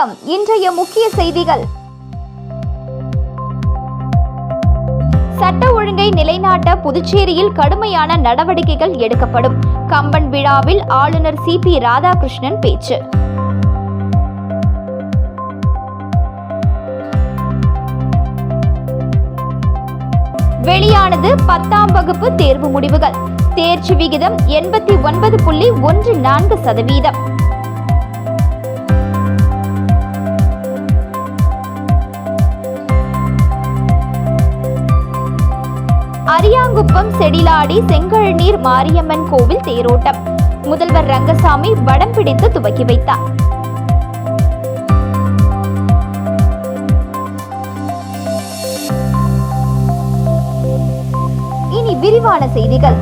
வணக்கம். இன்றைய முக்கிய செய்திகள். சட்ட ஒழுங்கை நிலைநாட்ட புதுச்சேரியில் கடுமையான நடவடிக்கைகள் எடுக்கப்படும். கம்பன் விழாவில் ஆளுநர் சி பி ராதாகிருஷ்ணன் பேச்சு. வெளியானது பத்தாம் வகுப்பு தேர்வு முடிவுகள். தேர்ச்சி விகிதம் எண்பத்தி ஒன்பது புள்ளி ஒன்று நான்கு சதவீதம். அரியாங்குப்பம் செடிலாடி செங்கழநீர் மாரியம்மன் கோவில் தேரோட்டம். முதல்வர் ரங்கசாமி வடம் பிடித்து துவக்கி வைத்தார். இனி விரிவான செய்திகள்.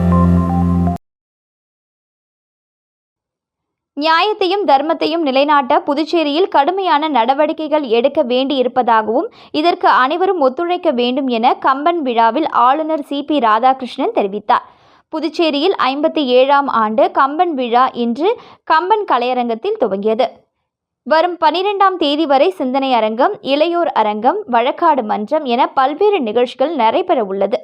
நியாயத்தையும் தர்மத்தையும் நிலைநாட்ட புதுச்சேரியில் கடுமையான நடவடிக்கைகள் எடுக்க வேண்டியிருப்பதாகவும் இதற்கு அனைவரும் ஒத்துழைக்க வேண்டும் என கம்பன் விழாவில் ஆளுநர் சி. பி. ராதாகிருஷ்ணன் தெரிவித்தார். புதுச்சேரியில் ஐம்பத்தி ஏழாம் ஆண்டு கம்பன் விழா இன்று கம்பன் கலையரங்கத்தில் துவங்கியது. வரும் பனிரெண்டாம் தேதி வரை சிந்தனை அரங்கம் இளையோர் அரங்கம் வழக்காடு மன்றம் என பல்வேறு நிகழ்ச்சிகள் நடைபெற உள்ளது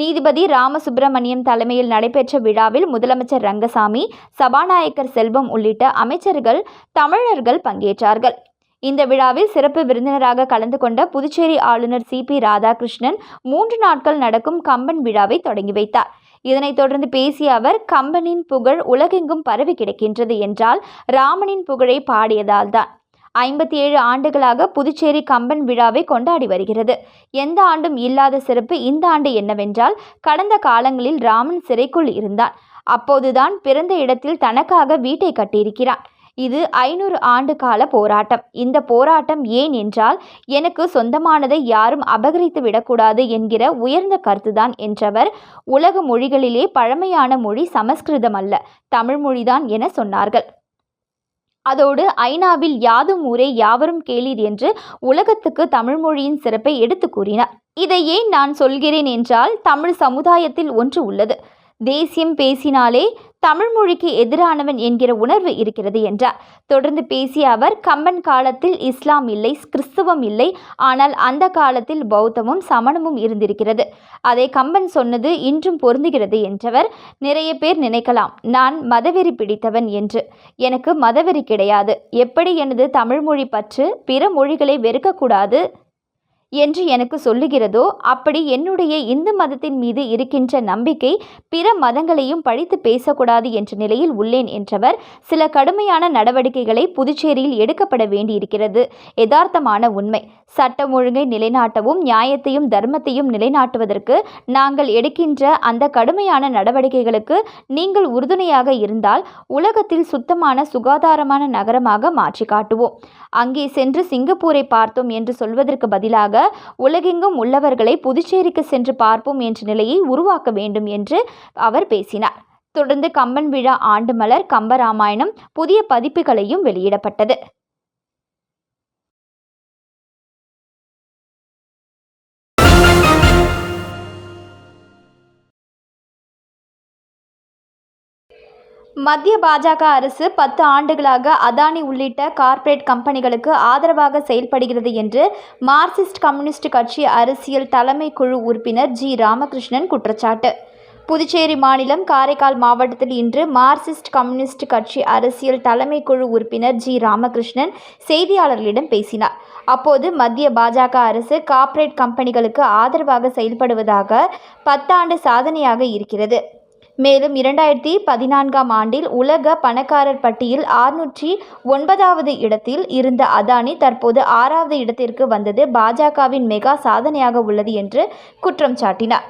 நீதிபதி ராமசுப்பிரமணியம் தலைமையில் நடைபெற்ற விழாவில் முதலமைச்சர் ரங்கசாமி சபாநாயகர் செல்வம் உள்ளிட்ட அமைச்சர்கள் தமிழர்கள் பங்கேற்றார்கள். இந்த விழாவில் சிறப்பு விருந்தினராக கலந்து கொண்ட புதுச்சேரி ஆளுநர் சி. பி. ராதாகிருஷ்ணன் மூன்று நாட்கள் நடக்கும் கம்பன் விழாவை தொடங்கி வைத்தார். இதனைத் தொடர்ந்து பேசிய அவர் கம்பனின் புகழ் உலகெங்கும் பரவி கிடக்கின்றது என்றால் ராமனின் புகழை பாடியதால்தான். ஐம்பத்தி ஏழு ஆண்டுகளாக புதுச்சேரி கம்பன் விழாவை கொண்டாடி வருகிறது. எந்த ஆண்டும் இல்லாத சிறப்பு இந்த ஆண்டு என்னவென்றால் கடந்த காலங்களில் ராமன் சிறைக்குள் இருந்தான் அப்போதுதான் பிறந்த இடத்தில் தனக்காக வீட்டை கட்டியிருக்கிறான் இது ஐநூறு ஆண்டு கால போராட்டம். இந்த போராட்டம் ஏன் என்றால் எனக்கு சொந்தமானதை யாரும் அபகரித்து விடக்கூடாது என்கிற உயர்ந்த கருத்துதான் என்றவர் உலக மொழிகளிலே பழமையான மொழி சமஸ்கிருதம் அல்ல தமிழ் மொழிதான் என சொன்னார்கள். அதோடு ஐநாவில் யாதும் ஊரே யாவரும் கேளீர் என்று உலகத்துக்கு தமிழ் மொழியின் சிறப்பை எடுத்து கூறினார். இதை ஏன் நான் சொல்கிறேன் என்றால் தமிழ் சமுதாயத்தில் ஒன்று உள்ளது. தேசியம் பேசினாலே தமிழ் மொழிக்கு எதிரானவன் என்கிற உணர்வு இருக்கிறது என்றார். தொடர்ந்து பேசிய அவர் கம்பன் காலத்தில் இஸ்லாம் இல்லை கிறிஸ்துவம் இல்லை ஆனால் அந்த காலத்தில் பௌத்தமும் சமணமும் இருந்திருக்கிறது. அதை கம்பன் சொன்னது இன்றும் பொருந்துகிறது என்றவர் நிறைய பேர் நினைக்கலாம். நான் மதவெறி பிடித்தவன் என்று. எனக்கு மதவெறி கிடையாது. எப்படி எனது தமிழ்மொழி பற்று பிற மொழிகளை வெறுக்கக்கூடாது? என்று எனக்கு சொல்லுகிறதோ அப்படி என்னுடைய இந்து மதத்தின் மீது இருக்கின்ற நம்பிக்கை பிற மதங்களையும் பழித்து பேசக்கூடாது என்ற நிலையில் உள்ளேன் என்றவர் சில கடுமையான நடவடிக்கைகளை புதுச்சேரியில் எடுக்கப்பட வேண்டியிருக்கிறது. யதார்த்தமான உண்மை. சட்டம் ஒழுங்கை நிலைநாட்டவும் நியாயத்தையும் தர்மத்தையும் நிலைநாட்டுவதற்கு நாங்கள் எடுக்கின்ற அந்த கடுமையான நடவடிக்கைகளுக்கு நீங்கள் உறுதுணையாக இருந்தால் உலகத்தில் சுத்தமான சுகாதாரமான நகரமாக மாற்றி காட்டுவோம் அங்கே சென்று சிங்கப்பூரை பார்த்தோம் என்று சொல்வதற்கு பதிலாக உலகெங்கும் உள்ளவர்களை புதுச்சேரிக்கு சென்று பார்ப்போம் என்ற நிலையை உருவாக்க வேண்டும் என்று அவர் பேசினார். தொடர்ந்து கம்பன் விழா ஆண்டு மலர் கம்பராமாயணம் புதிய பதிப்புகளையும் வெளியிடப்பட்டது. மத்திய பாஜக அரசு பத்து ஆண்டுகளாக அதானி உள்ளிட்ட கார்ப்பரேட் கம்பெனிகளுக்கு ஆதரவாக செயல்படுகிறது என்று மார்க்சிஸ்ட் கம்யூனிஸ்ட் கட்சி அரசியல் தலைமை குழு உறுப்பினர் ஜி. ராமகிருஷ்ணன் குற்றச்சாட்டு. புதுச்சேரி மாநிலம் காரைக்கால் மாவட்டத்தில் இன்று மார்க்சிஸ்ட் கம்யூனிஸ்ட் கட்சி அரசியல் தலைமை குழு உறுப்பினர் ஜி. ராமகிருஷ்ணன் செய்தியாளர்களிடம் பேசினார். அப்போது மத்திய பாஜக அரசு கார்ப்பரேட் கம்பெனிகளுக்கு ஆதரவாக செயல்படுவதாக பத்தாண்டு சாதனையாக இருக்கிறது. மேலும் இரண்டாயிரத்தி பதினான்காம் ஆண்டில் உலக பணக்காரர் பட்டியல் ஆறுநூற்றி ஒன்பதாவது இடத்தில் இருந்த அதானி தற்போது ஆறாவது இடத்திற்கு வந்தது பாஜகவின் மெகா சாதனையாக உள்ளது என்று குற்றம் சாட்டினார்.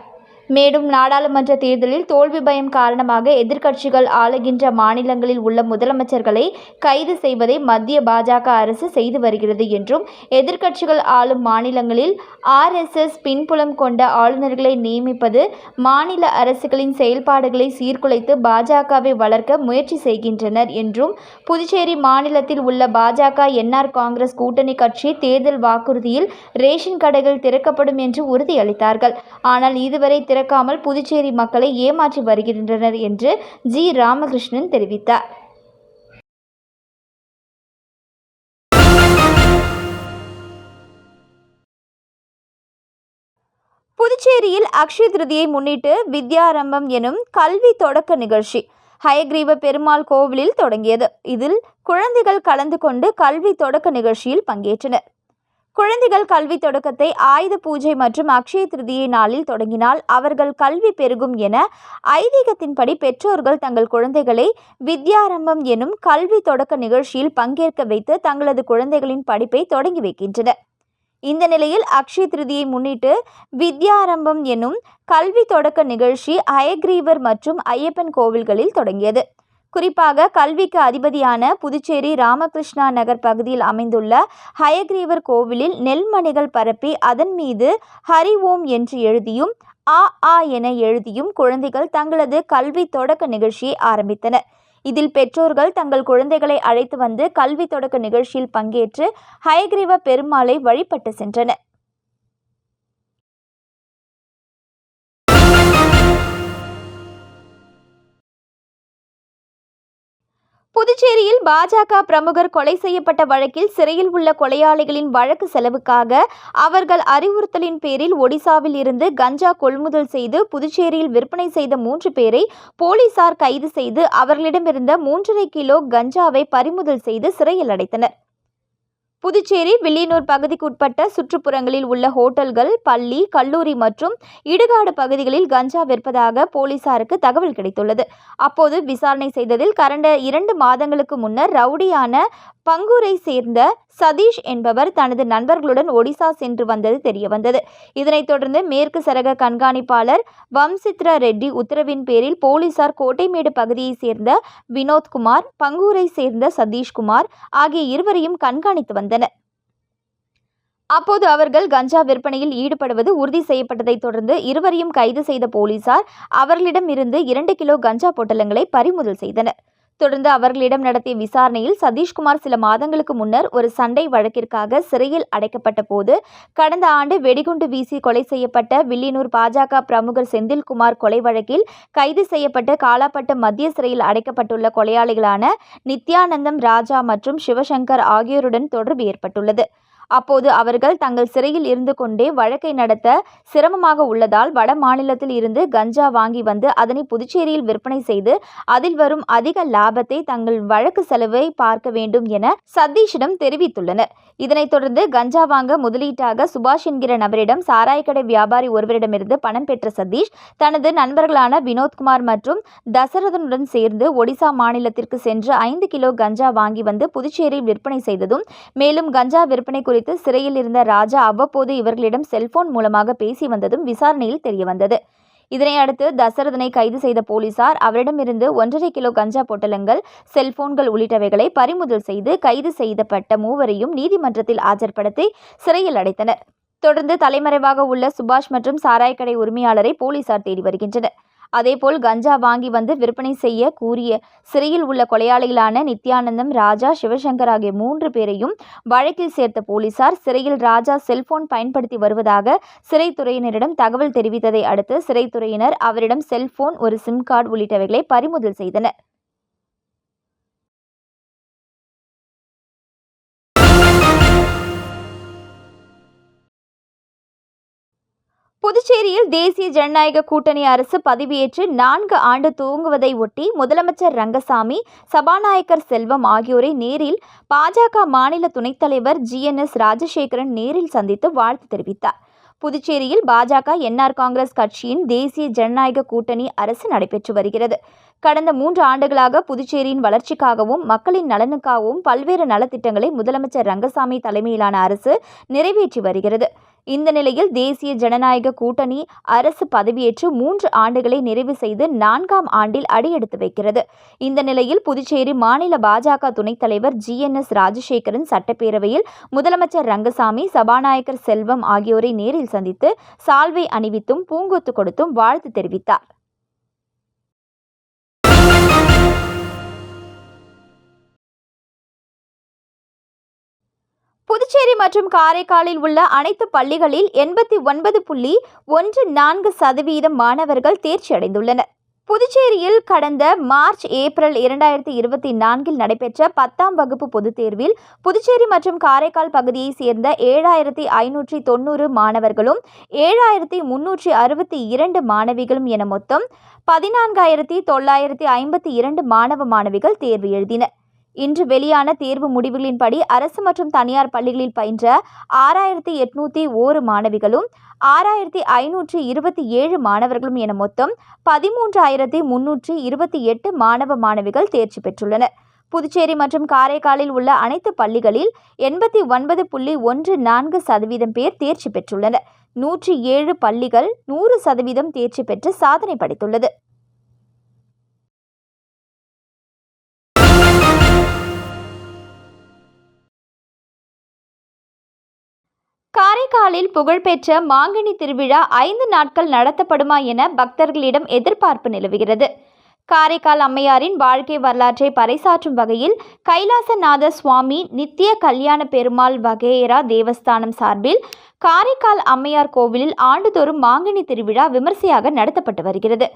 மேலும் நாடாளுமன்ற தேர்தலில் தோல்வி பயம் காரணமாக எதிர்க்கட்சிகள் ஆளுகின்ற மாநிலங்களில் உள்ள முதலமைச்சர்களை கைது செய்வதை மத்திய பாஜக அரசு செய்து வருகிறது என்றும் எதிர்க்கட்சிகள் ஆளும் மாநிலங்களில் ஆர்எஸ்எஸ் பின்புலம் கொண்ட ஆளுநர்களை நியமிப்பது மாநில அரசுகளின் செயல்பாடுகளை சீர்குலைத்து பாஜகவை வளர்க்க முயற்சி செய்கின்றனர் என்றும் புதுச்சேரி மாநிலத்தில் உள்ள பாஜக என்ஆர் காங்கிரஸ் கூட்டணி கட்சி தேர்தல் வாக்குறுதியில் ரேஷன் கடைகள் திறக்கப்படும் என்று உறுதியளித்தார்கள். ஆனால் இதுவரை திறக்காமல் புதுச்சேரி மக்களை ஏமாற்றி வருகின்றனர் என்று ஜி. ராமகிருஷ்ணன் தெரிவித்தார். புதுச்சேரியில் அக்ஷய திருதியை முன்னிட்டு வித்யாரம்பம் எனும் கல்வி தொடக்க நிகழ்ச்சி ஹயக்ரீவ பெருமாள் கோவிலில் தொடங்கியது. இதில் குழந்தைகள் கலந்து கொண்டு கல்வி தொடக்க நிகழ்ச்சியில் பங்கேற்றனர். குழந்தைகள் கல்வி தொடக்கத்தை ஆயுத பூஜை மற்றும் அக்ஷய திருதியை நாளில் தொடங்கினால் அவர்கள் கல்வி பெருகும் என ஐதீகத்தின்படி பெற்றோர்கள் தங்கள் குழந்தைகளை வித்யாரம்பம் எனும் கல்வி தொடக்க நிகழ்ச்சியில் பங்கேற்க வைத்து தங்களது குழந்தைகளின் படிப்பை தொடங்கி வைக்கின்றனர். இந்த நிலையில் அக்ஷய திருதியை முன்னிட்டு வித்யாரம்பம் எனும் கல்வி தொடக்க நிகழ்ச்சி அயக்ரீவர் மற்றும் ஐயப்பன் கோவில்களில் தொடங்கியது. குறிப்பாக கல்விக்கு அதிபதியான புதுச்சேரி ராமகிருஷ்ணா நகர் பகுதியில் அமைந்துள்ள ஹயக்ரீவர் கோவிலில் நெல்மணிகள் பரப்பி அதன் மீது ஹரி ஓம் என்று எழுதியும் ஆ ஆ என எழுதியும் குழந்தைகள் தங்களது கல்வி தொடக்க நிகழ்ச்சியை ஆரம்பித்தனர். இதில் பெற்றோர்கள் தங்கள் குழந்தைகளை அழைத்து வந்து கல்வி தொடக்க நிகழ்ச்சியில் பங்கேற்று ஹயக்ரீவ பெருமாளை வழிபட்டு சென்றனர். புதுச்சேரியில் பாஜக பிரமுகர் கொலை செய்யப்பட்ட வழக்கில் சிறையில் உள்ள கொலையாளிகளின் வழக்கு செலவுக்காக அவர்கள் அறிவுறுத்தலின் பேரில் ஒடிசாவில் இருந்து கஞ்சா கொள்முதல் செய்து புதுச்சேரியில் விற்பனை செய்த மூன்று பேரை போலீசார் கைது செய்து அவர்களிடமிருந்த மூன்றரை கிலோ கஞ்சாவை பறிமுதல் செய்து சிறையில் அடைத்தனர். புதுச்சேரி வில்லியனூர் பகுதிக்குட்பட்ட சுற்றுப்புறங்களில் உள்ள ஹோட்டல்கள் பள்ளி கல்லூரி மற்றும் இடுகாடு பகுதிகளில் கஞ்சா விற்பதாக போலீசாருக்கு தகவல் கிடைத்துள்ளது. அப்போது விசாரணை செய்ததில் கடந்த இரண்டு மாதங்களுக்கு முன்னர் ரவுடியான பங்கூரை சேர்ந்த சதீஷ் என்பவர் தனது நண்பர்களுடன் ஒடிசா சென்று வந்தது தெரியவந்தது. இதனைத் தொடர்ந்து மேற்கு சரக கண்காணிப்பாளர் வம்சித்ரா ரெட்டி உத்தரவின் பேரில் போலீசார் கோட்டைமேடு பகுதியைச் சேர்ந்த வினோத்குமார் பங்கூரை சேர்ந்த சதீஷ்குமார் ஆகிய இருவரையும் கண்காணித்து வந்தனர். அப்போது அவர்கள் கஞ்சா விற்பனையில் ஈடுபடுவது உறுதி செய்யப்பட்டதைத் தொடர்ந்து இருவரையும் கைது செய்த போலீசார் அவர்களிடம் இருந்து இரண்டு கிலோ கஞ்சா பொட்டலங்களை பறிமுதல் செய்தனர். தொடர்ந்து அவர்களிடம் நடத்திய விசாரணையில் சதீஷ்குமார் சில மாதங்களுக்கு முன்னர் ஒரு சண்டை வழக்கிற்காக சிறையில் அடைக்கப்பட்ட போது கடந்த ஆண்டு வெடிகுண்டு வீசி கொலை செய்யப்பட்ட வில்லியனூர் பாஜக பிரமுகர் செந்தில்குமார் கொலை வழக்கில் கைது செய்யப்பட்டு காலாப்பட்டு மத்திய சிறையில் அடைக்கப்பட்டுள்ள கொலையாளிகளான நித்யானந்தம் ராஜா மற்றும் சிவசங்கர் ஆகியோருடன் தொடர்பு ஏற்பட்டுள்ளது. அப்போது அவர்கள் தங்கள் சிறையில் இருந்து கொண்டே வழக்கை நடத்த சிரமமாக உள்ளதால் வட மாநிலத்தில் இருந்து கஞ்சா வாங்கி வந்து அதனை புதுச்சேரியில் விற்பனை செய்து அதில் வரும் அதிக லாபத்தை தங்கள் வழக்கு செலவை பார்க்க வேண்டும் என சதீஷிடம் தெரிவித்துள்ளனர். இதனைத் தொடர்ந்து கஞ்சா வாங்க முதலீட்டாக சுபாஷ் என்கிற நபரிடம் சாராயக்கடை வியாபாரி ஒருவரிடமிருந்து பணம் பெற்ற சதீஷ் தனது நண்பர்களான வினோத்குமார் மற்றும் தசரதனுடன் சேர்ந்து ஒடிசா மாநிலத்திற்கு சென்று ஐந்து கிலோ கஞ்சா வாங்கி வந்து புதுச்சேரியில் விற்பனை செய்ததும் மேலும் கஞ்சா விற்பனை குறித்து சிறையில் இருந்த ராஜா அவ்வப்போது இவர்களிடம் செல்போன் மூலமாக பேசி வந்ததும் விசாரணையில் தெரியவந்தது இதனையடுத்து தசரதனை கைது செய்த போலீசார் அவரிடமிருந்து ஒன்றரை கிலோ கஞ்சா பொட்டலங்கள் செல்போன்கள் உள்ளிட்டவைகளை பறிமுதல் செய்து கைது செய்யப்பட்ட மூவரையும் நீதிமன்றத்தில் ஆஜர்படுத்தி சிறையில் அடைத்தனர். தொடர்ந்து தலைமறைவாக உள்ள சுபாஷ் மற்றும் சாராயக்கடை உரிமையாளரை போலீசார் தேடி வருகின்றனர். அதேபோல் கஞ்சா வாங்கி வந்து விற்பனை செய்ய கூறிய சிறையில் உள்ள கொலையாளிகளான நித்யானந்தம் ராஜா சிவசங்கர் ஆகிய மூன்று பேரையும் வழக்கில் சேர்த்த போலீசார் சிறையில் ராஜா செல்போன் பயன்படுத்தி வருவதாக சிறைத்துறையினரிடம் தகவல் தெரிவித்ததை அடுத்து சிறைத்துறையினர் அவரிடம் செல்போன் ஒரு சிம் கார்டு உள்ளிட்டவைகளை பறிமுதல் செய்தனர். புதுச்சேரியில் தேசிய ஜனநாயக கூட்டணி அரசு பதவியேற்று நான்கு ஆண்டு துவங்குவதை ஒட்டி முதலமைச்சர் ரங்கசாமி சபாநாயகர் செல்வம் ஆகியோரை நேரில் பாஜக மாநில துணைத் தலைவர் ஜி என் எஸ் ராஜசேகரன் நேரில் சந்தித்து வாழ்த்து தெரிவித்தார். புதுச்சேரியில் பாஜக என்ஆர் காங்கிரஸ் கட்சியின் தேசிய ஜனநாயக கூட்டணி அரசு நடைபெற்று வருகிறது. கடந்த மூன்று ஆண்டுகளாக புதுச்சேரியின் வளர்ச்சிக்காகவும் மக்களின் நலனுக்காகவும் பல்வேறு நலத்திட்டங்களை முதலமைச்சர் ரங்கசாமி தலைமையிலான அரசு நிறைவேற்றி வருகிறது. இந்த நிலையில் தேசிய ஜனநாயக கூட்டணி அரசு பதவியேற்று மூன்று ஆண்டுகளை நிறைவு செய்து நான்காம் ஆண்டில் அடியெடுத்து வைக்கிறது. இந்த நிலையில் புதுச்சேரி மாநில பாஜக துணைத் தலைவர் ஜி. என். எஸ். ராஜசேகரன் சட்டப்பேரவையில் முதலமைச்சர் ரங்கசாமி சபாநாயகர் செல்வம் ஆகியோரை நேரில் சந்தித்து சால்வை அணிவித்தும் பூங்கொத்து கொடுத்தும் வாழ்த்து தெரிவித்தார். புதுச்சேரி மற்றும் காரைக்காலில் உள்ள அனைத்து பள்ளிகளில் எண்பத்தி ஒன்பது புள்ளி ஒன்று நான்கு சதவீதம் மாணவர்கள் தேர்ச்சி அடைந்துள்ளனர் புதுச்சேரியில் கடந்த மார்ச் ஏப்ரல் இரண்டாயிரத்தி இருபத்தி நான்கில் நடைபெற்ற பத்தாம் வகுப்பு பொதுத் தேர்வில் புதுச்சேரி மற்றும் காரைக்கால் பகுதியைச் சேர்ந்த ஏழாயிரத்தி ஐநூற்றி தொண்ணூறு மாணவர்களும் ஏழாயிரத்தி முன்னூற்றி அறுபத்தி இரண்டு மாணவிகளும் என மொத்தம் பதினான்காயிரத்தி தொள்ளாயிரத்தி ஐம்பத்தி இரண்டு மாணவ மாணவிகள் தேர்வு எழுதினர். இன்று வெளியான தேர்வு முடிவுகளின்படி அரசு மற்றும் தனியார் பள்ளிகளில் பயின்ற ஆறாயிரத்தி எட்நூற்றி ஓரு மாணவிகளும் ஆறாயிரத்தி ஐநூற்றி இருபத்தி ஏழு மாணவர்களும் என மொத்தம் பதிமூன்றாயிரத்தி முன்னூற்றி இருபத்தி எட்டு மாணவ மாணவிகள் தேர்ச்சி பெற்றுள்ளனர். புதுச்சேரி மற்றும் காரைக்காலில் உள்ள அனைத்து பள்ளிகளில் எண்பத்தி ஒன்பது புள்ளி ஒன்று நான்கு சதவீதம் பேர் தேர்ச்சி பெற்றுள்ளனர். நூற்றி ஏழு பள்ளிகள் நூறு சதவீதம் தேர்ச்சி பெற்று சாதனை படைத்துள்ளது. காரைக்காலில் புகழ்பெற்ற மாங்கனி திருவிழா ஐந்து நாட்கள் நடத்தப்படுமா என பக்தர்களிடம் எதிர்பார்ப்பு நிலவுகிறது. காரைக்கால் அம்மையாரின் வாழ்க்கை வரலாற்றை பறைசாற்றும் வகையில் கைலாசநாத சுவாமி நித்திய கல்யாண பெருமாள் வகேரா தேவஸ்தானம் சார்பில் காரைக்கால் அம்மையார் கோவிலில் ஆண்டுதோறும் மாங்கனி திருவிழா விமர்சையாக நடத்தப்பட்டு வருகிறது.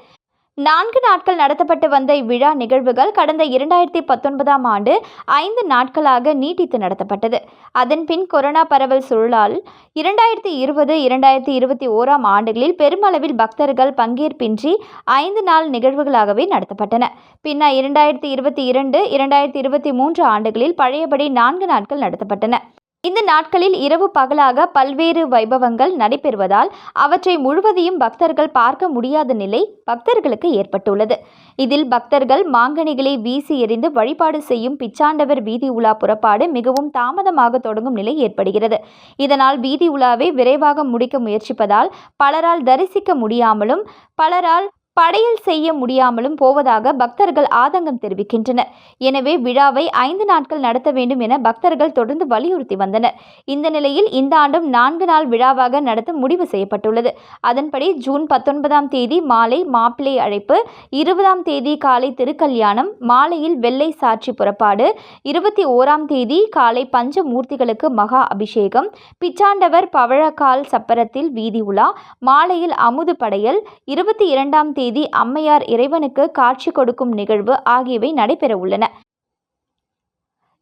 நான்கு நாட்கள் நடத்தப்பட்டு வந்த இவ்விழா நிகழ்வுகள் கடந்த இரண்டாயிரத்தி பத்தொன்பதாம் ஆண்டு ஐந்து நாட்களாக நீட்டித்து நடத்தப்பட்டது. அதன்பின் கொரோனா பரவல் சூழலால் இரண்டாயிரத்தி இருபது இரண்டாயிரத்தி இருபத்தி ஓராம் ஆண்டுகளில் பெருமளவில் பக்தர்கள் பங்கேற்பின்றி ஐந்து நாள் நிகழ்வுகளாகவே நடத்தப்பட்டன. பின்னர் இரண்டாயிரத்தி இருபத்தி இரண்டு இரண்டாயிரத்தி இருபத்தி மூன்று ஆண்டுகளில் பழையபடி நான்கு நாட்கள் நடத்தப்பட்டன. இந்த நாட்களில் இரவு பகலாக பல்வேறு வைபவங்கள் நடைபெறுவதால் அவற்றை முழுவதையும் பக்தர்கள் பார்க்க முடியாத நிலை பக்தர்களுக்கு ஏற்பட்டுள்ளது. இதில் பக்தர்கள் மாங்கனிகளை வீசி எறிந்து வழிபாடு செய்யும் பிச்சாண்டவர் வீதி உலா புறப்பாடு மிகவும் தாமதமாக தொடங்கும் நிலை ஏற்படுகிறது. இதனால் வீதி உலாவை விரைவாக முடிக்க முயற்சிப்பதால் பலரால் தரிசிக்க முடியாமலும் பலரால் படையல் செய்ய முடியாமலும் போவதாக பக்தர்கள் ஆதங்கம் தெரிவிக்கின்றனர். எனவே விழாவை ஐந்து நாட்கள் நடத்த வேண்டும் என பக்தர்கள் தொடர்ந்து வலியுறுத்தி வந்தனர். இந்த நிலையில் இந்த ஆண்டும் நான்கு நாள் விழாவாக நடத்த முடிவு செய்யப்பட்டுள்ளது. அதன்படி ஜூன் பத்தொன்பதாம் தேதி மாலை மாப்பிள்ளை அழைப்பு இருபதாம் தேதி காலை திருக்கல்யாணம் மாலையில் வெள்ளை சாட்சி புறப்பாடு இருபத்தி ஓராம் தேதி காலை பஞ்சமூர்த்திகளுக்கு மகா அபிஷேகம் பிச்சாண்டவர் பவழக்கால் சப்பரத்தில் வீதி உலா மாலையில் அமுது படையல் இருபத்தி இரண்டாம் தேதி அம்மையார் இறைவனுக்கு காட்சி கொடுக்கும் நிகழ்வு ஆகியவை நடைபெறவுள்ளன.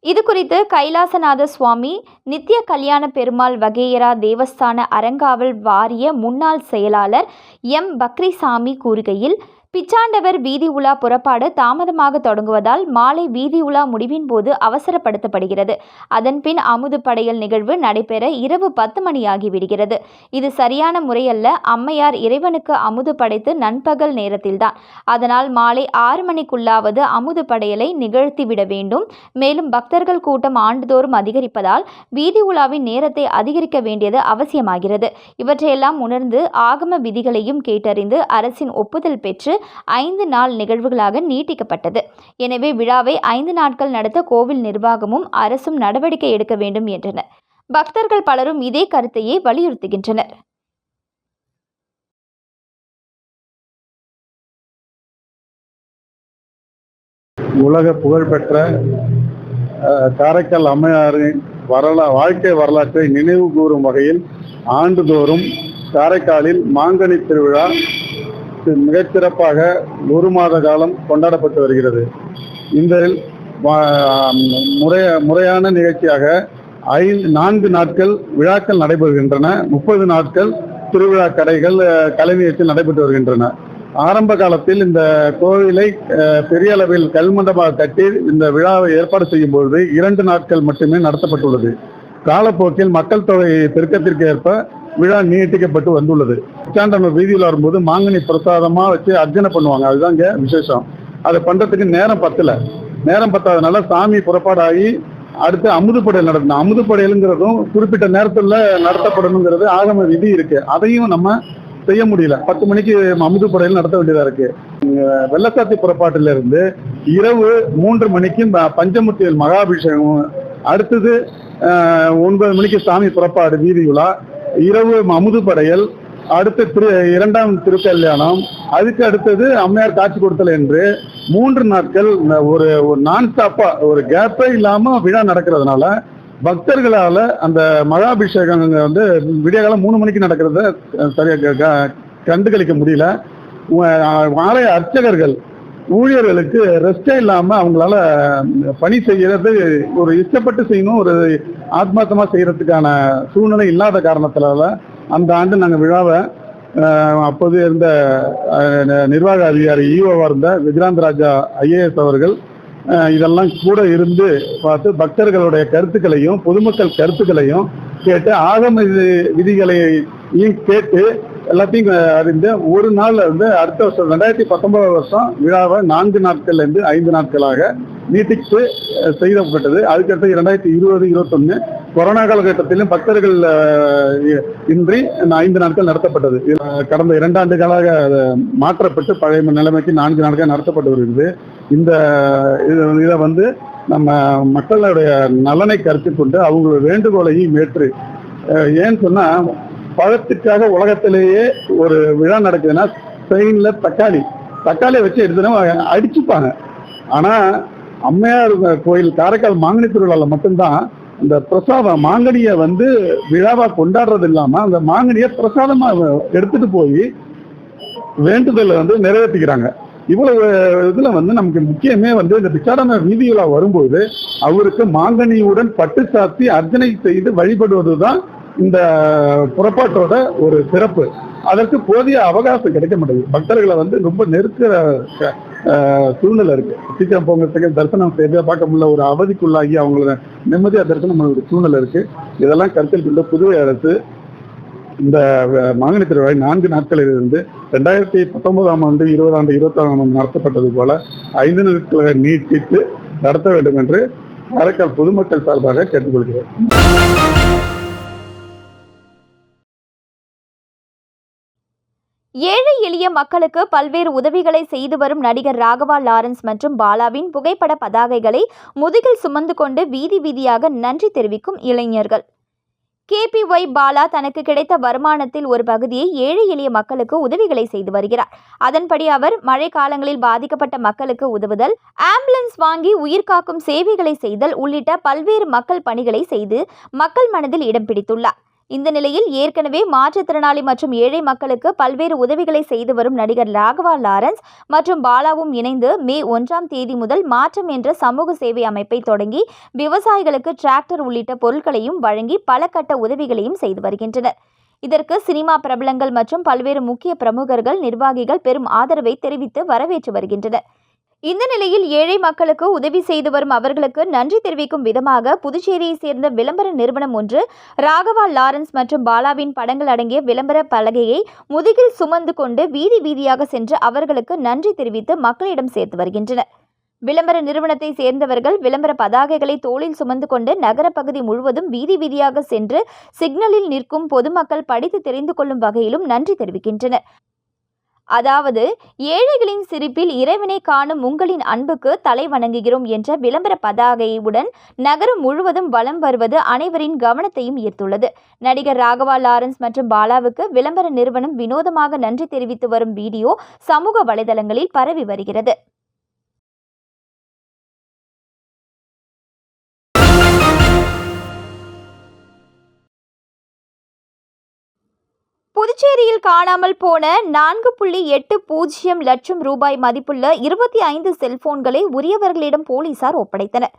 இதுகுறித்து இது குறித்து கைலாசநாத சுவாமி நித்திய கல்யாண பெருமாள் வகையரா தேவஸ்தான அறங்காவல் வாரிய முன்னாள் செயலாளர் எம். பக்ரிசாமி கூறுகையில் பிச்சாண்டவர் வீதி உலா புறப்பாடு தாமதமாக தொடங்குவதால் மாலை வீதி உலா முடிவின் போது அவசரப்படுத்தப்படுகிறது. அதன்பின் அமுது படையல் நிகழ்வு நடைபெற இரவு பத்து மணியாகிவிடுகிறது இது சரியான முறையல்ல. அம்மையார் இறைவனுக்கு அமுது படைத்து நண்பகல் நேரத்தில்தான். அதனால் மாலை ஆறு மணிக்குள்ளாவது அமுது படையலை நிகழ்த்திவிட வேண்டும். மேலும் பக்தர்கள் கூட்டம் ஆண்டுதோறும் அதிகரிப்பதால் வீதி உலாவின் நேரத்தை அதிகரிக்க வேண்டியது அவசியமாகிறது. இவற்றையெல்லாம் உணர்ந்து ஆகம விதிகளையும் கேட்டறிந்து அரசின் ஒப்புதல் பெற்று ஐந்து நாள் நிகழ்வுகளாக நீட்டிக்கப்பட்டது. எனவே விழாவை ஐந்து நாட்கள் நடத்த கோவில் நிர்வாகமும் அரசும் நடவடிக்கை எடுக்க வேண்டும் என்றனர். பக்தர்கள் பலரும் இதே கருத்தையே வலியுறுத்துகின்றனர். உலக புகழ்பெற்ற காரைக்கால் அம்மையாரின் வரலா வாழ்க்கை வரலாற்றை நினைவு கூறும் வகையில் ஆண்டுதோறும் காரைக்காலில் மாங்கனி திருவிழா மிகச்சிறப்பாக ஒரு மாத காலம் கொண்டாடப்பட்டு வருகிறது. இந்த முறைய முறையான நிகழ்ச்சியாக ஐந்து நான்கு நாட்கள் விழாக்கள் நடைபெறுகின்றன. முப்பது நாட்கள் திருவிழா கடைகள் அஹ், கலை நடைபெற்று வருகின்றன. ஆரம்ப காலத்தில் இந்த கோவிலை பெரிய அளவில் கல்மண்டபமாக கட்டி இந்த விழாவை ஏற்பாடு செய்யும் பொழுது இரண்டு நாட்கள் மட்டுமே நடத்தப்பட்டுள்ளது. காலப்போக்கில் மக்கள் தொகை பெருக்கத்திற்கு ஏற்ப விழா நீட்டிக்கப்பட்டு வந்துள்ளது. பிச்சாண்டவர் வீதியில் வரும்போது மாங்கனி பிரசாதமா வச்சு அர்ச்சனை பண்ணுவாங்க. அதுதான் விசேஷம். அதை பண்றதுக்கு நேரம் பத்தல. நேரம் பத்தாதனால சாமி புறப்பாடாகி அடுத்து அமுதுப்படையல் நடத்தணும். அமுதுப்படையலுங்கிறதும் குறிப்பிட்ட நேரத்துல நடத்தப்படணுங்கிறது ஆகம விதி இருக்கு. அதையும் நம்ம செய்ய முடியல. பத்து மணிக்கு அமுதுப்படையில் நடத்த வேண்டியதா இருக்கு. இங்க புறப்பாட்டில இருந்து இரவு மூன்று மணிக்கு பஞ்சமுத்தியில் பஞ்சமுத்தியல் மகாபிஷேகம். அடுத்தது ஆஹ், ஒன்பது மணிக்கு சாமி புறப்பாடு வீதி உலா. இரவு அமுது படையல் அடுத்து திரு இரண்டாம் திருக்கல்யாணம் அதுக்கு அடுத்தது அம்மையார் காட்சி கொடுத்தல் என்று மூன்று நாட்கள் ஒரு ஒரு நான் ஸ்டாப்பா ஒரு கேப்பே இல்லாம விழா நடக்கிறதுனால பக்தர்களால அந்த மகாபிஷேகம் வந்து விடிய காலம் மூணு மணிக்கு நடக்கிறத சரியா க- கண்டுகளிக்க முடியல. மாலை ஆலய அர்ச்சகர்கள் ஊழியர்களுக்கு ரெஸ்டே இல்லாம அவங்களால பணி செய்யறது ஒரு இஷ்டப்பட்டு செய்யணும் ஒரு ஆத்மார்த்தமா செய்யறதுக்கான சூழ்நிலை இல்லாத காரணத்தினால அந்த ஆண்டு நாங்க விழாவை அப்போது இருந்த நிர்வாக அதிகாரி ஈஓவா இருந்த விக்ராந்த் ராஜா ஐஏஎஸ் அவர்கள் இதெல்லாம் கூட இருந்து பார்த்து பக்தர்களுடைய கருத்துக்களையும் பொதுமக்கள் கருத்துக்களையும் கேட்டு ஆகம விதி- விதிகளையும் கேட்டு எல்லாத்தையும் அறிந்து ஒரு நாள்ல இருந்து அடுத்த வருஷம் ரெண்டாயிரத்தி பத்தொன்பது வருஷம் விழாவை நான்கு நாட்கள்ல இருந்து ஐந்து நாட்களாக நீட்டித்து செய்யப்பட்டது. அதுக்கடுத்து இரண்டாயிரத்தி இருபது இருபத்தொன்னு கொரோனா காலகட்டத்திலும் பக்தர்கள் இ- இன்றி ஐந்து நாட்கள் நடத்தப்பட்டது. கடந்த இரண்டாண்டுகளாக அது மாற்றப்பட்டு பழைய நிலைமைக்கு நான்கு நாட்கள் நடத்தப்பட்டு வருகிறது. இந்த இதை வந்து நம்ம மக்களுடைய நலனை கருத்தில் கொண்டு அவங்களுடைய வேண்டுகோளையும் ஏற்று ஏன்னு சொன்னா பழத்துக்காக உலகத்திலேயே ஒரு விழா நடக்குதுன்னா ஸ்பெயின்ல தக்காளி. தக்காளியை வச்சு எடுத்துனா அடிச்சுப்பாங்க. ஆனா அம்மையார் கோயில் காரைக்கால் மாங்கனி திருவிழால மட்டும்தான் இந்த பிரசாதம் மாங்கனியை வந்து விழாவா கொண்டாடுறது இல்லாம அந்த மாங்கனியை பிரசாதமா எடுத்துட்டு போய் வேண்டுதலை வந்து நிறைவேற்றிக்கிறாங்க இவ்வளவு இதுல வந்து நமக்கு முக்கியமே வந்து இந்த பிச்சாடன வீதி விழா வரும்போது அவருக்கு மாங்கனியுடன் பட்டு சாத்தி அர்ச்சனை செய்து வழிபடுவதுதான் இந்த புறப்பாட்டோட ஒரு சிறப்பு. அதற்கு போதிய அவகாசம் கிடைக்க மாட்டேங்குது. பக்தர்களை வந்து ரொம்ப நெருக்கிற சூழ்நிலை இருக்கு. சீக்கிரம் போங்கிறதுக்கு தரிசனம் செய்ய பார்க்க முடியல. ஒரு அவதிக்குள்ளாகி அவங்கள நிம்மதியா தரிசனம் பண்ண ஒரு சூழ்நிலை இருக்கு. இதெல்லாம் கருத்தில் கொண்டு புதுவை அரசு இந்த அஹ், மாங்கனி திருவிழா நான்கு நாட்களில் இருந்து ரெண்டாயிரத்தி பத்தொன்பதாம் ஆண்டு இருபதாம் ஆண்டு இருபத்தாறாம் ஆண்டு நடத்தப்பட்டது போல ஐந்து நாட்களை நீட்டித்து நடத்த வேண்டும் என்று காரைக்கால் பொதுமக்கள் சார்பாக கேட்டுக்கொள்கிறேன். ஏழை எளிய மக்களுக்கு பல்வேறு உதவிகளை செய்து வரும் நடிகர் ராகவா லாரன்ஸ் மற்றும் பாலாவின் புகைப்பட பதாகைகளை முதுகில் சுமந்து கொண்டு வீதி வீதியாக நன்றி தெரிவிக்கும் இளைஞர்கள். கேபிஒய் பாலா தனக்கு கிடைத்த வருமானத்தில் ஒரு பகுதியை ஏழை எளிய மக்களுக்கு உதவிகளை செய்து வருகிறார். அதன்படி அவர் மழை காலங்களில் பாதிக்கப்பட்ட மக்களுக்கு உதவுதல் ஆம்புலன்ஸ் வாங்கி உயிர் காக்கும் சேவைகளை செய்தல் உள்ளிட்ட பல்வேறு மக்கள் பணிகளை செய்து மக்கள் மனதில் இடம் பிடித்துள்ளார். இந்த நிலையில் ஏற்கனவே மாற்றுத்திறனாளி மற்றும் ஏழை மக்களுக்கு பல்வேறு உதவிகளை செய்து வரும் நடிகர் ராகவா லாரன்ஸ் மற்றும் பாலாவும் இணைந்து மே ஒன்றாம் தேதி முதல் மாற்றம் என்ற சமூக சேவை அமைப்பை தொடங்கி விவசாயிகளுக்கு டிராக்டர் உள்ளிட்ட பொருட்களையும் வழங்கி பல கட்ட உதவிகளையும் செய்து வருகின்றனர். இதற்கு சினிமா பிரபலங்கள் மற்றும் பல்வேறு முக்கிய பிரமுகர்கள் நிர்வாகிகள் பெரும் ஆதரவை தெரிவித்து வரவேற்று வருகின்றனர். இந்த நிலையில் ஏழை மக்களுக்கு உதவி செய்து வரும் அவர்களுக்கு நன்றி தெரிவிக்கும் விதமாக புதுச்சேரியை சேர்ந்த விளம்பர நிறுவனம் ஒன்று ராகவா லாரன்ஸ் மற்றும் பாலாவின் படங்கள் அடங்கிய விளம்பர பலகையை முதுகில் சுமந்து கொண்டு வீதி வீதியாக சென்று அவர்களுக்கு நன்றி தெரிவித்து மக்களிடம் சேர்த்து வருகின்றனர். விளம்பர நிறுவனத்தை சேர்ந்தவர்கள் விளம்பர பதாகைகளை தோளில் சுமந்து கொண்டு நகர பகுதி முழுவதும் வீதி வீதியாக சென்று சிக்னலில் நிற்கும் பொதுமக்கள் படித்து தெரிந்து கொள்ளும் வகையிலும் நன்றி தெரிவிக்கின்றனர். அதாவது ஏழைகளின் சிரிப்பில் இறைவனை காணும் உங்களின் அன்புக்கு தலை வணங்குகிறோம் என்ற விளம்பர பதாகையுடன் நகரம் முழுவதும் வலம் வருவது அனைவரின் கவனத்தையும் ஈர்த்துள்ளது. நடிகர் ராகவா லாரன்ஸ் மற்றும் பாலாவுக்கு விளம்பர நிறுவனம் வினோதமாக நன்றி தெரிவித்து வரும் வீடியோ சமூக வலைதளங்களில் பரவி வருகிறது. புதுச்சேரியில் காணாமல் போன நான்கு புள்ளி எட்டு பூஜ்ஜியம் லட்சம் ரூபாய் மதிப்புள்ள இருபத்தி ஐந்து செல்போன்களை உரியவர்களிடம் போலீசார் ஒப்படைத்தனர்.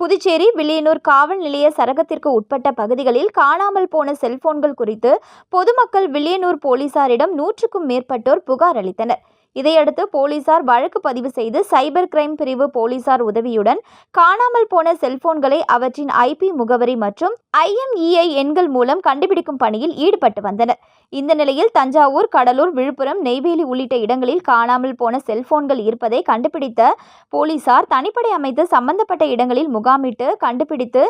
புதுச்சேரி வில்லியனூர் காவல் நிலைய சரகத்திற்கு உட்பட்ட பகுதிகளில் காணாமல் போன செல்போன்கள் குறித்து பொதுமக்கள் வில்லியனூர் போலீசாரிடம் நூற்றுக்கும் மேற்பட்டோர் புகார் அளித்தனர். இதையடுத்து போலீசார் வழக்கு பதிவு செய்து சைபர் கிரைம் பிரிவு போலீசார் உதவியுடன் காணாமல் போன செல்போன்களை அவற்றின் ஐபி முகவரி மற்றும் ஐஎம்இஐ எண்கள் மூலம் கண்டுபிடிக்கும் பணியில் ஈடுபட்டு வந்தனர். இந்த நிலையில் தஞ்சாவூர் கடலூர் விழுப்புரம் நெய்வேலி உள்ளிட்ட இடங்களில் காணாமல் போன செல்போன்கள் இருப்பதை கண்டுபிடித்த போலீசார் தனிப்படை அமைத்து சம்பந்தப்பட்ட இடங்களில் முகாமிட்டு கண்டுபிடித்து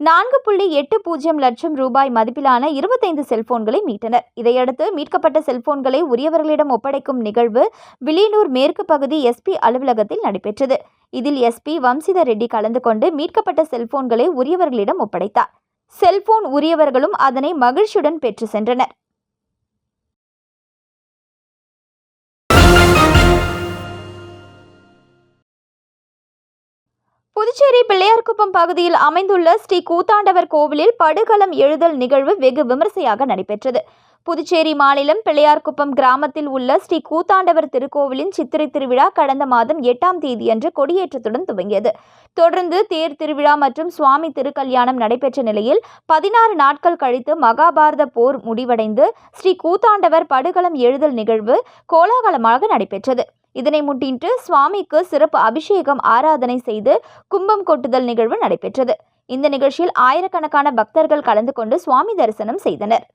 நான்கு புள்ளி எட்டு பூஜ்ஜியம் லட்சம் ரூபாய் மதிப்பிலான இருபத்தைந்து செல்போன்களை மீட்டனர். இதையடுத்து மீட்கப்பட்ட செல்போன்களை உரியவர்களிடம் ஒப்படைக்கும் நிகழ்வு விழியனூர் மேற்கு பகுதி எஸ்பி அலுவலகத்தில் நடைபெற்றது. இதில் எஸ்பி வம்சிதர் ரெட்டி கலந்து கொண்டு மீட்கப்பட்ட செல்போன்களை உரியவர்களிடம் ஒப்படைத்தார். செல்போன் உரியவர்களும் அதனை மகிழ்ச்சியுடன் பெற்று சென்றனர். புதுச்சேரி பிள்ளையார்குப்பம் பகுதியில் அமைந்துள்ள ஸ்ரீ கூத்தாண்டவர் கோவிலில் படுகளம் எழுதல் நிகழ்வு வெகு விமரிசையாக நடைபெற்றது. புதுச்சேரி மாநிலம் பிள்ளையார்குப்பம் கிராமத்தில் உள்ள ஸ்ரீ கூத்தாண்டவர் திருக்கோவிலின் சித்திரை திருவிழா கடந்த மாதம் எட்டாம் தேதியன்று கொடியேற்றத்துடன் துவங்கியது. தொடர்ந்து தேர் திருவிழா மற்றும் சுவாமி திருக்கல்யாணம் நடைபெற்ற நிலையில் பதினாறு நாட்கள் கழித்து மகாபாரத போர் முடிவடைந்து ஸ்ரீ கூத்தாண்டவர் படுகளம் எழுதல் நிகழ்வு கோலாகலமாக நடைபெற்றது. இதனை முன்னிட்டு சுவாமிக்கு சிறப்பு அபிஷேகம் ஆராதனை செய்து கும்பம் கொட்டுதல் நிகழ்வு நடைபெற்றது. இந்த நிகழ்ச்சியில் ஆயிரக்கணக்கான பக்தர்கள் கலந்து கொண்டு சுவாமி தரிசனம் செய்தனர்.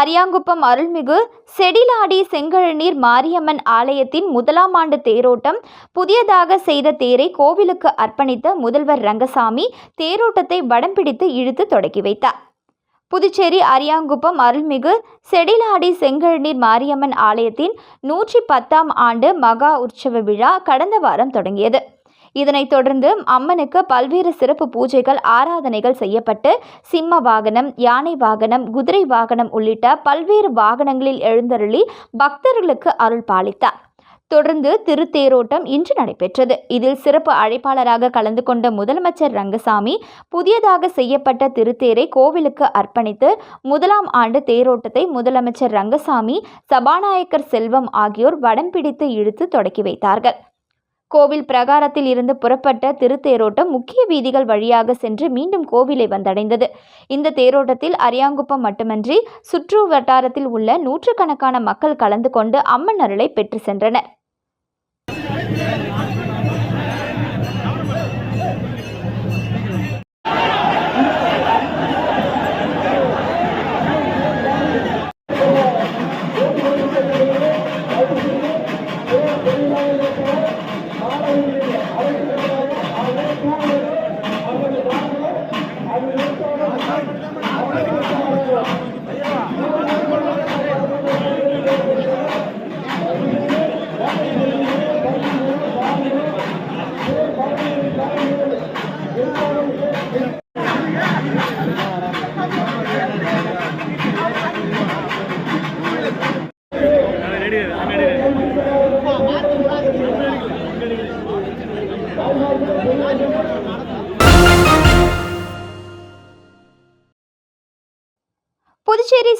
அரியாங்குப்பம் அருள்மிகு செடிலாடி செங்கழநீர் மாரியம்மன் ஆலயத்தின் முதலாம் ஆண்டு தேரோட்டம் புதியதாக செய்த தேரை கோவிலுக்கு அர்ப்பணித்த முதல்வர் ரங்கசாமி தேரோட்டத்தை வடம் பிடித்து இழுத்து தொடக்கி வைத்தார். புதுச்சேரி அரியாங்குப்பம் அருள்மிகு செடிலாடி செங்கழநீர் மாரியம்மன் ஆலயத்தின் நூற்றி பத்தாம் ஆண்டு மகா உற்சவ விழா கடந்த வாரம் தொடங்கியது. இதனைத் தொடர்ந்து அம்மனுக்கு பல்வேறு சிறப்பு பூஜைகள் ஆராதனைகள் செய்யப்பட்டு சிம்ம வாகனம் யானை வாகனம் குதிரை வாகனம் உள்ளிட்ட பல்வேறு வாகனங்களில் எழுந்தருளி பக்தர்களுக்கு அருள் பாலித்தார். தொடர்ந்து திருத்தேரோட்டம் இன்று நடைபெற்றது. இதில் சிறப்பு அழைப்பாளராக கலந்து கொண்ட முதலமைச்சர் ரங்கசாமி புதியதாக செய்யப்பட்ட திருத்தேரை கோவிலுக்கு அர்ப்பணித்து முதலாம் ஆண்டு தேரோட்டத்தை முதலமைச்சர் ரங்கசாமி சபாநாயகர் செல்வம் ஆகியோர் வடம் பிடித்து இழுத்து தொடக்கி வைத்தார்கள். கோவில் பிரகாரத்தில் இருந்து புறப்பட்ட திருத்தேரோட்டம் முக்கிய வீதிகள் வழியாக சென்று மீண்டும் கோவிலை வந்தடைந்தது. இந்த தேரோட்டத்தில் அரியாங்குப்பம் மட்டுமன்றி சுற்று வட்டாரத்தில் உள்ள நூற்றுக்கணக்கான மக்கள் கலந்து கொண்டு அம்மன் அருளை பெற்று சென்றனர்.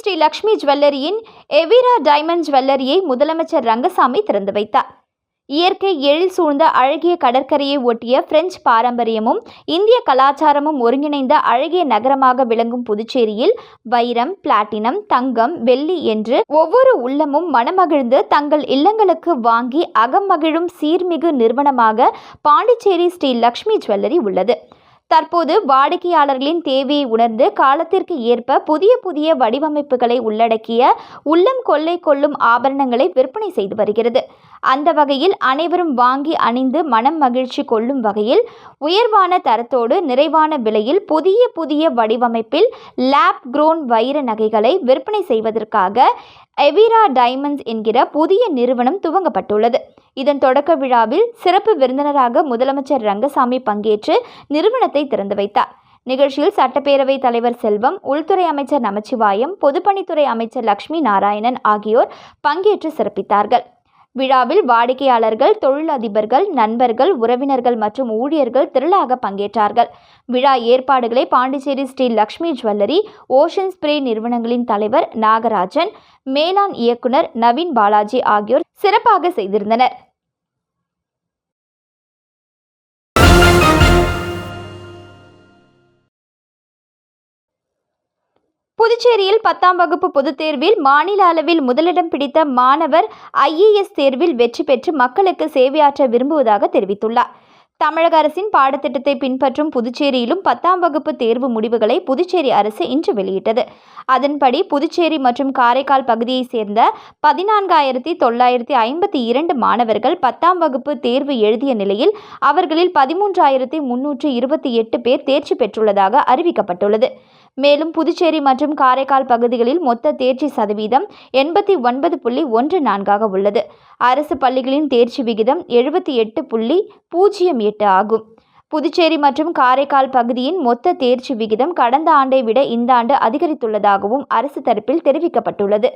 ஸ்ரீ லக்ஷ்மி ஜுவல்லரியின் எவிரா டைமண்ட் ஜுவல்லரியை முதலமைச்சர் ரங்கசாமி திறந்து வைத்தார். இயற்கை எழில் சூழ்ந்த அழகிய கடற்கரையை ஒட்டிய பிரெஞ்சு பாரம்பரியமும் இந்திய கலாச்சாரமும் ஒருங்கிணைந்த அழகிய நகரமாக விளங்கும் புதுச்சேரியில் வைரம் பிளாட்டினம் தங்கம் வெள்ளி என்று ஒவ்வொரு உள்ளமும் மனமகிழ்ந்து தங்கள் இல்லங்களுக்கு வாங்கி அகமகிழும் சீர்மிகு நிறுவனமாக பாண்டிச்சேரி ஸ்ரீ லக்ஷ்மி ஜுவல்லரி உள்ளது. தற்போது வாடிக்கையாளர்களின் தேவையை உணர்ந்து காலத்திற்கு ஏற்ப புதிய புதிய வடிவமைப்புகளை உள்ளடக்கிய உள்ளம் கொள்ளை கொள்ளும் ஆபரணங்களை விற்பனை செய்து வருகிறது. அந்த வகையில் அனைவரும் வாங்கி அணிந்து மனம் மகிழ்ச்சி கொள்ளும் வகையில் உயர்வான தரத்தோடு நிறைவான விலையில் புதிய புதிய வடிவமைப்பில் லேப் குரோன் வைர நகைகளை விற்பனை செய்வதற்காக எவிரா டைமண்ட்ஸ் என்கிற புதிய நிறுவனம் துவங்கப்பட்டுள்ளது. இதன் தொடக்க விழாவில் சிறப்பு விருந்தினராக முதலமைச்சர் ரங்கசாமி பங்கேற்று நிறுவனத்தை திறந்து வைத்தார். நிகழ்ச்சியில் சட்டப்பேரவைத் தலைவர் செல்வம் உள்துறை அமைச்சர் நமச்சிவாயம் பொதுப்பணித்துறை அமைச்சர் லக்ஷ்மி நாராயணன் ஆகியோர் பங்கேற்று சிறப்பித்தார்கள். விழாவில் வாடிக்கையாளர்கள் தொழிலதிபர்கள் நண்பர்கள் உறவினர்கள் மற்றும் ஊழியர்கள் திரளாக பங்கேற்றார்கள். விழா ஏற்பாடுகளை Pondicherry Sri Lakshmi jewellery ocean spray நிறுவனங்களின் தலைவர் நாகராஜன் மேலாண் இயக்குனர் நவீன் பாலாஜி ஆகியோர் சிறப்பாக செய்திருந்தனர். புதுச்சேரியில் பத்தாம் வகுப்பு பொதுத் தேர்வில் மாநில அளவில் முதலிடம் பிடித்த மாணவர் ஐஏஎஸ் தேர்வில் வெற்றி பெற்று மக்களுக்கு சேவையாற்ற விரும்புவதாக தெரிவித்துள்ளார். தமிழக அரசின் பாடத்திட்டத்தை பின்பற்றும் புதுச்சேரியிலும் பத்தாம் வகுப்பு தேர்வு முடிவுகளை புதுச்சேரி அரசு இன்று வெளியிட்டது. அதன்படி புதுச்சேரி மற்றும் காரைக்கால் பகுதியைச் சேர்ந்த பதினான்காயிரத்தி தொள்ளாயிரத்தி ஐம்பத்தி இரண்டு மாணவர்கள் பத்தாம் வகுப்பு தேர்வு எழுதிய நிலையில் அவர்களில் பதிமூன்றாயிரத்தி முன்னூற்று இருபத்தி எட்டு பேர் தேர்ச்சி பெற்றுள்ளதாக அறிவிக்கப்பட்டுள்ளது. மேலும் புதுச்சேரி மற்றும் காரைக்கால் பகுதிகளில் மொத்த தேர்ச்சி சதவீதம் எண்பத்தி ஒன்பது புள்ளி ஒன்று நான்காக உள்ளது. அரசு பள்ளிகளின் தேர்ச்சி விகிதம் எழுபத்தி எட்டு புள்ளி பூஜ்ஜியம் எட்டு ஆகும். புதுச்சேரி மற்றும் காரைக்கால் பகுதியின் மொத்த தேர்ச்சி விகிதம் கடந்த ஆண்டை விட இந்த ஆண்டு அதிகரித்துள்ளதாகவும் அரசு தரப்பில் தெரிவிக்கப்பட்டுள்ளது.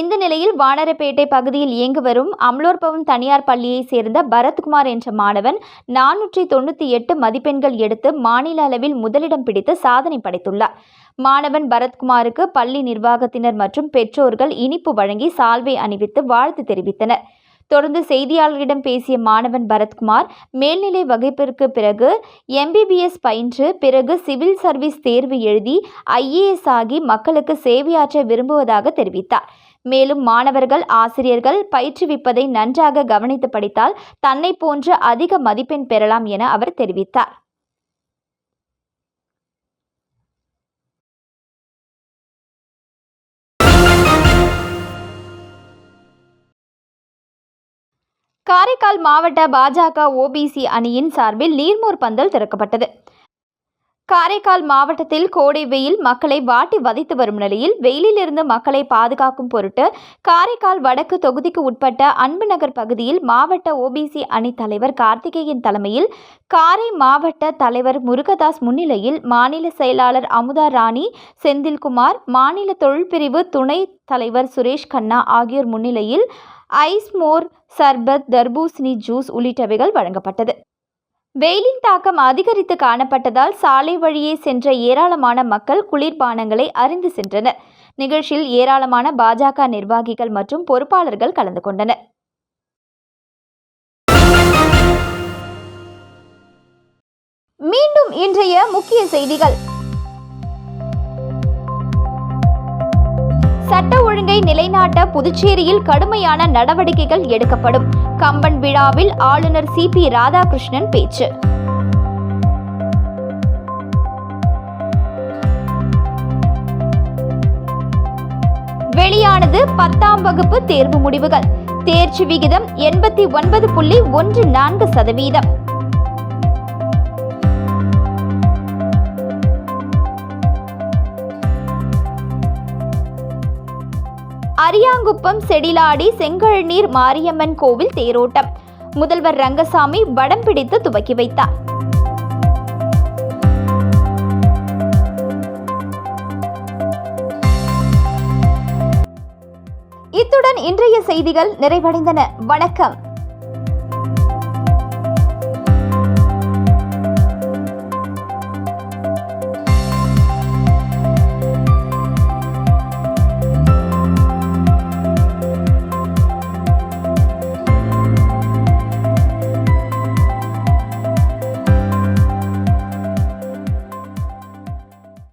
இந்த நிலையில் வானரப்பேட்டை பகுதியில் இயங்கி வரும் அம்லோர் பவன் தனியார் பள்ளியைச் சேர்ந்த பரத்குமார் என்ற மாணவன் நானூற்றி தொண்ணூற்றி எட்டு மதிப்பெண்கள் எடுத்து மாநில அளவில் முதலிடம் பிடித்து சாதனை படைத்துள்ளார். மாணவன் பரத்குமாருக்கு பள்ளி நிர்வாகத்தினர் மற்றும் பெற்றோர்கள் இனிப்பு வழங்கி சால்வை அணிவித்து வாழ்த்து தெரிவித்தனர். தொடர்ந்து செய்தியாளர்களிடம் பேசிய மாணவன் பரத்குமார் மேல்நிலை வகுப்பிற்கு பிறகு எம்பிபிஎஸ் பயின்று பிறகு சிவில் சர்வீஸ் தேர்வு எழுதி ஐஏஎஸ் ஆகி மக்களுக்கு சேவையாற்ற விரும்புவதாக தெரிவித்தார். மேலும் மாணவர்கள் ஆசிரியர்கள் பயிற்றுவிப்பதை நன்றாக கவனித்து படித்தால் தன்னை போன்று அதிக மதிப்பெண் பெறலாம் என அவர் தெரிவித்தார். காரைக்கால் மாவட்ட பாஜக ஓபிசி அணியின் சார்பில் நீர்மூர் பந்தல் திறக்கப்பட்டது. காரைக்கால் மாவட்டத்தில் கோடை வெயில் மக்களை வாட்டி வதைத்து வரும் நிலையில் வெயிலிலிருந்து மக்களை பாதுகாக்கும் பொருட்டு காரைக்கால் வடக்கு தொகுதிக்கு உட்பட்ட அன்பு நகர் பகுதியில் மாவட்ட ஓபிசி அணி தலைவர் கார்த்திகேயன் தலைமையில் காரை மாவட்ட தலைவர் முருகதாஸ் முன்னிலையில் மாநில செயலாளர் அமுதா ராணி செந்தில்குமார் மாநில தொழில் பிரிவு துணை தலைவர் சுரேஷ் கண்ணா ஆகியோர் முன்னிலையில் ஐஸ்மோர் சர்பத் தர்பூசணி ஜூஸ் உள்ளிட்டவைகள் வழங்கப்பட்டது. வெயிலின் தாக்கம் அதிகரித்து காணப்பட்டதால் சாலை வழியே சென்ற ஏராளமான மக்கள் குளிர்பானங்களை அறிந்து சென்றனர். நிகழ்ச்சியில் ஏராளமான பாஜக நிர்வாகிகள் மற்றும் பொறுப்பாளர்கள் கலந்து கொண்டனர். மீண்டும் இன்றைய முக்கிய செய்திகள். சட்ட ஒழுங்கை நிலைநாட்ட புதுச்சேரியில் கடுமையான நடவடிக்கைகள் எடுக்கப்படும். கம்பன் விழாவில் ஆளுநர் சி பி ராதாகிருஷ்ணன் பேச்சு. வெளியானது பத்தாம் வகுப்பு தேர்வு முடிவுகள். தேர்ச்சி விகிதம் எண்பத்தி ஒன்பது புள்ளி ஒன்று நான்கு சதவீதம். அரியாங்குப்பம் செடிலாடி செங்கழநீர் மாரியம்மன் கோவில் தேரோட்டம். முதல்வர் ரங்கசாமி வடம் பிடித்து துவக்கி வைத்தார். இத்துடன் இன்றைய செய்திகள் நிறைவடைந்தன. வணக்கம்.